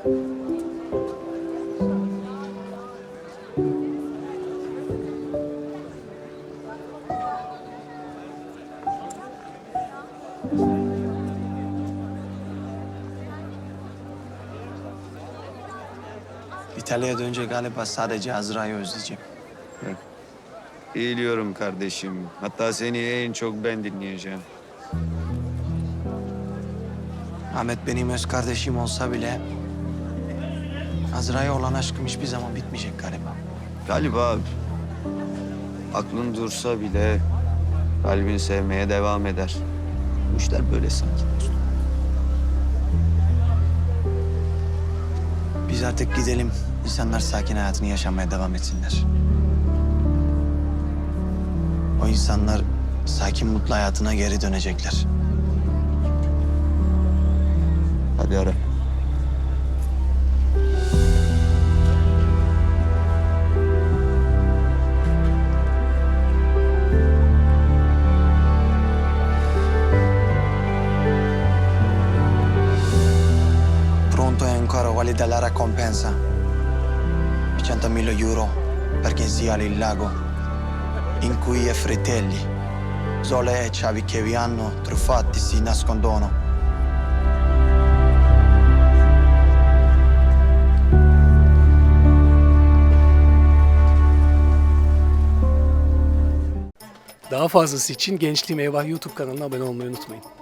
İtalya'ya dönünce galiba sadece Azra'yı özleyeceğim. Eğiliyorum kardeşim. Hatta seni en çok ben dinleyeceğim. Ahmet benim öz kardeşim olsa bile Azra'ya olan aşkım hiçbir zaman bitmeyecek galiba. Galiba aklın dursa bile kalbin sevmeye devam eder. Bu işler böyle sanki dostum. Biz artık gidelim. İnsanlar sakin hayatını yaşamaya devam etsinler. O insanlar sakin mutlu hayatına geri dönecekler. Hadi ara. Ancora valida la ricompensa. 100.000 euro perché sia il lago in cui i fratelli, Zole e Ciavi che vi hanno truffati si nascondono. Daha fazlası için Gençliğim Eyvah YouTube kanalına abone olmayı unutmayın.